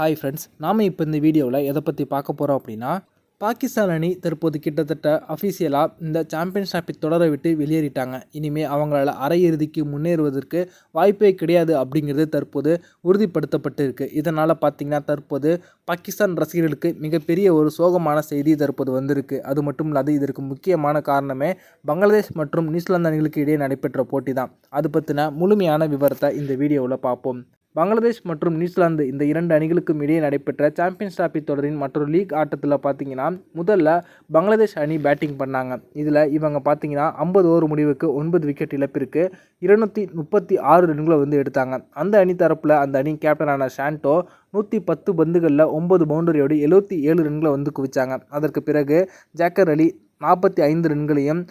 Hi friends நாம் இப்போ இந்த வீடியோவில் எதை பற்றி பார்க்க போகிறோம் அப்படின்னா பாகிஸ்தான் அணி தற்போது கிட்டத்தட்ட அஃபிஷியலாக இந்த சாம்பியன்ஸ் ட்ராஃபி தொடரை விட்டு வெளியேறிட்டாங்க. இனிமேல் அவங்களால் அரையிறுதிக்கு முன்னேறுவதற்கு வாய்ப்பே கிடையாது அப்படிங்கிறது தற்போது உறுதிப்படுத்தப்பட்டிருக்கு இதனால் பார்த்திங்கன்னா தற்போது பாகிஸ்தான் ரசிகர்களுக்கு மிகப்பெரிய ஒரு சோகமான செய்தி தற்போது வந்திருக்கு. அது மட்டும் இல்லாது இதற்கு முக்கியமான காரணமே பங்களாதேஷ் மற்றும் நியூசிலாந்து அணிகளுக்கு இடையே நடைபெற்ற போட்டி தான் அது பற்றின முழுமையான விவரத்தை இந்த வீடியோவில் பார்ப்போம். பங்களாதேஷ் மற்றும் நியூசிலாந்து இந்த இரண்டு அணிகளுக்கும் இடையே நடைபெற்ற சாம்பியன்ஸ் டிராபி தொடரின் மற்றொரு லீக் ஆட்டத்தில் பார்த்தீங்கன்னா முதல்ல பங்களாதேஷ் அணி பேட்டிங் பண்ணாங்க. இதில் இவங்க பார்த்தீங்கன்னா ஐம்பது ஓவர் முடிவுக்கு ஒன்பது விக்கெட் இழப்பிற்கு இருநூற்றி முப்பத்தி ஆறு ரன்களை வந்து எடுத்தாங்க. அந்த அணி தரப்பில் அந்த அணி கேப்டனான ஷாண்டோ நூற்றி பத்து பந்துகளில் ஒன்பது பவுண்டரியோடு எழுபத்தி ஏழு ரன்களை வந்து குவிச்சாங்க. அதற்கு பிறகு ஜாக்கர் அலி நாற்பத்தி ஐந்து ரன்களையும்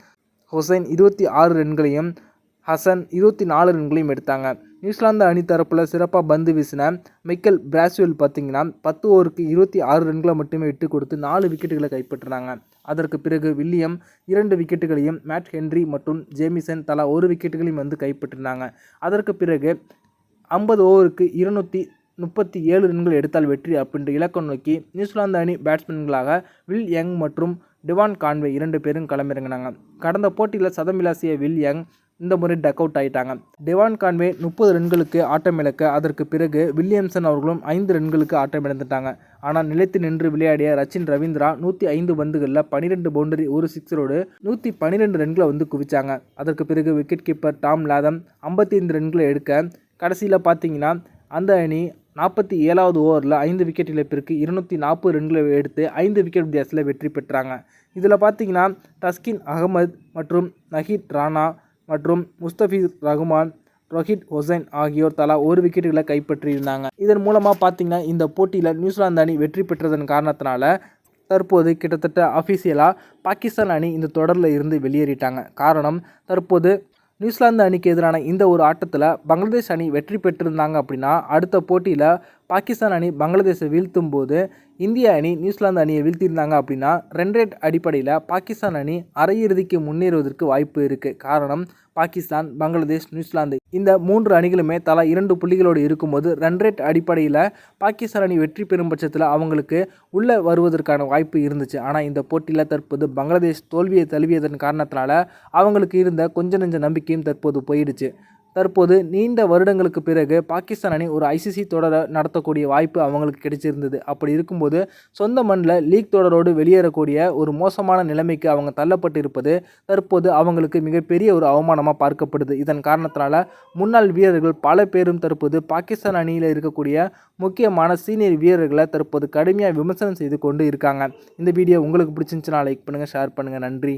ஹுசைன் இருபத்தி ஆறு ரன்களையும் ஹசன் இருபத்தி நாலு ரன்களையும் எடுத்தாங்க. நியூசிலாந்து அணி தரப்பில் சிறப்பாக பந்து வீசின மைக்கேல் பிராஸ்வெல் பார்த்தீங்கன்னா பத்து ஓவருக்கு இருபத்தி ஆறு ரன்களை மட்டுமே விட்டு கொடுத்து நாலு விக்கெட்டுகளை கைப்பற்றினாங்க. அதற்கு பிறகு வில்லியம் இரண்டு விக்கெட்டுகளையும் மேட் ஹென்ரி மற்றும் ஜேமிசன் தலா ஒரு விக்கெட்டுகளையும் வந்து கைப்பற்றினாங்க. அதற்கு பிறகு ஐம்பது ஓவருக்கு இருநூற்றி முப்பத்தி ஏழு ரன்கள் எடுத்தால் வெற்றி அப்படின்ற இலக்கம் நோக்கி நியூசிலாந்து அணி பேட்ஸ்மேன்களாக வில் யங் மற்றும் டிவான் கான்வே இரண்டு பேரும் களமிறங்கினாங்க. கடந்த போட்டியில் சதம் விளாசிய வில் யங் இந்த முறை டக் அவுட் ஆயிட்டாங்க. டெவான் கான்வே முப்பது ரன்களுக்கு ஆட்டம் இழக்க அதற்கு பிறகு வில்லியம்சன் அவர்களும் ஐந்து ரன்களுக்கு ஆட்டம் இழந்துட்டாங்க. ஆனால் நிலைத்து நின்று விளையாடிய ரச்சின் ரவீந்திரா நூற்றி ஐந்து பந்துகளில் பனிரெண்டு பவுண்டரி ஒரு சிக்ஸரோடு நூற்றி பன்னிரெண்டு ரன்களை வந்து குவிச்சாங்க. அதற்கு பிறகு விக்கெட் கீப்பர் டாம் லாதம் ஐம்பத்தி ஐந்து ரன்களை எடுக்க கடைசியில் பார்த்தீங்கன்னா அந்த அணி நாற்பத்தி ஏழாவது ஓவரில் ஐந்து விக்கெட் இழப்பிற்கு இருநூற்றி நாற்பது ரன்களை எடுத்து ஐந்து விக்கெட் வித்தியாசத்தில் வெற்றி பெற்றாங்க. இதில் பார்த்தீங்கன்னா தஸ்கின் அகமது மற்றும் நஹீத் ராணா மற்றும் முஸ்தபிஸ் ரகுமான் ரோஹித் ஹொசைன் ஆகியோர் தலா ஒரு விக்கெட்டுகளை கைப்பற்றியிருந்தாங்க. இதன் மூலமாக பார்த்தீங்கன்னா இந்த போட்டியில் நியூசிலாந்து அணி வெற்றி பெற்றதன் காரணத்தினால தற்போது கிட்டத்தட்ட அஃபிஷியலாக பாகிஸ்தான் அணி இந்த தொடரில் இருந்து வெளியேறிட்டாங்க. காரணம் தற்போது நியூசிலாந்து அணிக்கு எதிரான இந்த ஒரு ஆட்டத்தில் பங்களாதேஷ் அணி வெற்றி பெற்றிருந்தாங்க அப்படின்னா அடுத்த போட்டியில் பாகிஸ்தான் அணி பங்களாதேஷை வீழ்த்தும் போது இந்திய அணி நியூசிலாந்து அணியை வீழ்த்தியிருந்தாங்க அப்படின்னா ரெண்டு ரேட் அடிப்படையில் பாகிஸ்தான் அணி அரையிறுதிக்கு முன்னேறுவதற்கு வாய்ப்பு இருக்குது காரணம் பாகிஸ்தான் பங்களாதேஷ் நியூசிலாந்து இந்த மூன்று அணிகளுமே தலா இரண்டு புள்ளிகளோடு இருக்கும்போது ரன் ரேட் அடிப்படையில் பாகிஸ்தான் அணி வெற்றி பெறும் பட்சத்தில் அவங்களுக்கு உள்ளே வருவதற்கான வாய்ப்பு இருந்துச்சு. ஆனால் இந்த போட்டியில் தற்போது பங்களாதேஷ் தோல்வியை தழுவியதன் காரணத்தினால அவங்களுக்கு இருந்த கொஞ்ச நெஞ்ச நம்பிக்கையும் தற்போது போயிடுச்சு. தற்போது நீண்ட வருடங்களுக்கு பிறகு பாகிஸ்தான் அணி ஒரு ஐசிசி தொடரை நடத்தக்கூடிய வாய்ப்பு அவங்களுக்கு கிடைச்சிருந்தது. அப்படி இருக்கும்போது சொந்த மண்ணில் லீக் தொடரோடு வெளியேறக்கூடிய ஒரு மோசமான நிலைமைக்கு அவங்க தள்ளப்பட்டு இருப்பது தற்போது அவங்களுக்கு மிகப்பெரிய ஒரு அவமானமாக பார்க்கப்படுது. இதன் காரணத்தினால முன்னாள் வீரர்கள் பல பேரும் தற்போது பாகிஸ்தான் அணியில் இருக்கக்கூடிய முக்கியமான சீனியர் வீரர்களை தற்போது கடுமையாக விமர்சனம் செய்து கொண்டு இருக்காங்க. இந்த வீடியோ உங்களுக்கு பிடிச்சிருந்துச்சுன்னா லைக் பண்ணுங்கள் ஷேர் பண்ணுங்கள் நன்றி.